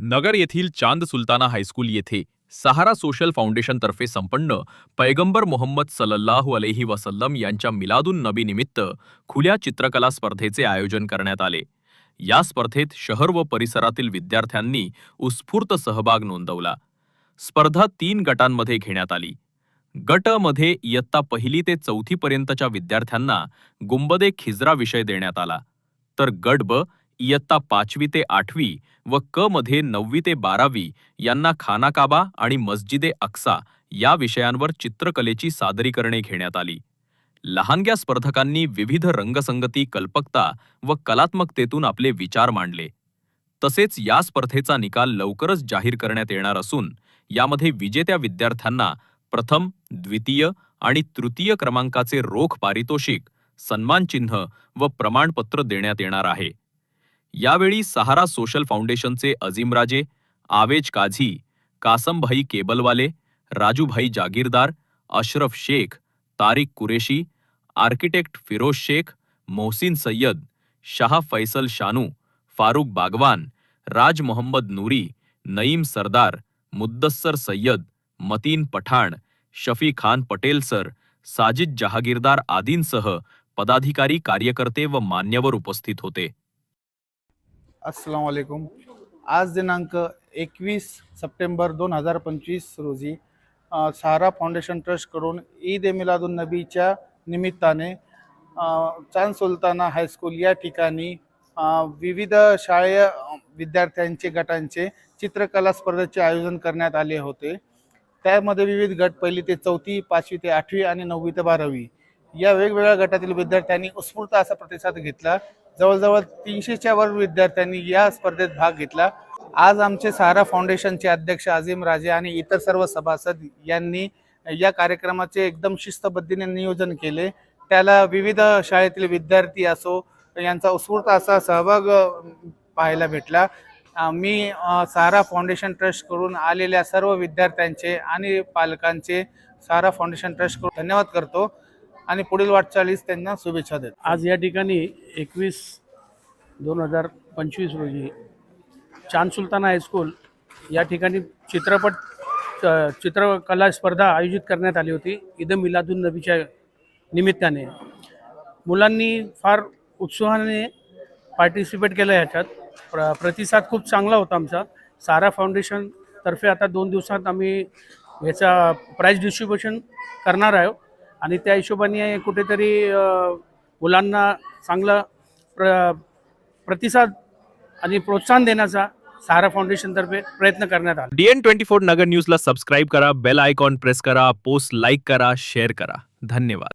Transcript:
नगर येथील चांद sultana high school येथे सहारा social फाउंडेशनतर्फे संपन्न पैगंबर मोहम्मद सलल्लाहु अलेही वसल्लम यांच्या मिलादुन नबी निमित्त खुल्या चित्रकला स्पर्धेचे आयोजन करण्यात आले. या स्पर्धेत शहर व परिसरातील विद्यार्थ्यांनी उत्स्फूर्त सहभाग नोंदवला. स्पर्धा तीन गटांमध्ये घेण्यात आली. गटमध्ये इयत्ता पहिली ते चौथीपर्यंतच्या विद्यार्थ्यांना गुंबदे खिजरा विषय देण्यात आला. तर गट ब इयत्ता पाचवी ते आठवी व क मध्ये नववी ते बारावी यांना खानाकाबा आणि मस्जिदे अक्सा या विषयांवर चित्रकलेची सादरीकरणे घेण्यात आली. लहानग्या स्पर्धकांनी विविध रंगसंगती कल्पकता व कलात्मकतेतून आपले विचार मांडले. तसेच या स्पर्धेचा निकाल लवकरच जाहीर करण्यात येणार असून यामध्ये विजेत्या विद्यार्थ्यांना प्रथम द्वितीय आणि तृतीय क्रमांकाचे रोख पारितोषिक सन्मानचिन्ह व प्रमाणपत्र देण्यात येणार आहे. यावेळी सहारा सोशल फाउंडेशनचे अजिमराजे आवेज काझी कासमभाई केबलवाले राजूभाई जागीरदार अशरफ शेख तारिक कुरेशी आर्किटेक्ट फिरोज शेख मोहसिन सय्यद शाह फैसल शानू फारुख बागवान राज मोहम्मद नूरी नईम सरदार मुद्दस्सर सय्यद मतीन पठाण शफी खान पटेल सर साजिद जहागीरदार आदींसह पदाधिकारी कार्यकर्ते व मान्यवर उपस्थित होते. अस्सलाम वालेकुम आज दिनांक एकवीस सप्टेंबर दोन हजार पंचवीस रोजी सहारा फाउंडेशन ट्रस्टकडून ईद ए मिलादुन नबीच्या निमित्ताने चांद सुलताना हायस्कूल या ठिकाणी विविध शाळेय विद्यार्थ्यांचे गटांचे चित्रकला स्पर्धेचे आयोजन करण्यात आले होते. त्यामध्ये विविध गट पहिली ते चौथी पाचवी ते आठवी आणि नववी ते बारावी या वेगवेगळ्या गटातील विद्यार्थ्यांनी उत्स्फूर्त असा प्रतिसाद घेतला. जवळजवळ तीनशेच्या वर विद्यार्थ्यांनी या स्पर्धेत भाग घेतला. आज आमचे सहारा फाउंडेशनचे अध्यक्ष अजिम राजे आणि इतर सर्व सभासद यांनी या कार्यक्रमाचे एकदम शिस्तबद्धीने नियोजन केले. त्याला विविध शाळेतील विद्यार्थी असो यांचा उत्स्फूर्त असा सहभाग पाहायला भेटला. मी सहारा फाउंडेशन ट्रस्टकडून आलेल्या सर्व विद्यार्थ्यांचे आणि पालकांचे सहारा फाउंडेशन ट्रस्टकडून धन्यवाद करतो. आणि पुढील वाटचालीस त्यांना शुभेच्छा देत. आज या ठिकाणी एकवीस दोन हजार पंचवीस रोजी चांद सुलताना हायस्कूल या ठिकाणी चित्रपट चित्रकला स्पर्धा आयोजित करण्यात आली होती. ईद मिलादुन नबीच्या निमित्ताने. मुलांनी फार उत्साहाने पार्टिसिपेट केलं ह्याच्यात प्र प्रतिसाद खूप चांगला होता आमचा. सारा फाउंडेशनतर्फे आता दोन दिवसात आम्ही ह्याचा प्राईज डिस्ट्रीब्युशन करणार आहोत. आणि त्या हिशोबाने कुठेतरी मुलांना चांगला प्र प्रतिसाद आणि प्रोत्साहन देण्याचा सहारा फाउंडेशनतर्फे प्रयत्न करण्यात आला. डीएन ट्वेंटी फोर नगर न्यूजला सबस्क्राईब करा बेल आयकॉन प्रेस करा पोस्ट लाईक करा शेअर करा. धन्यवाद.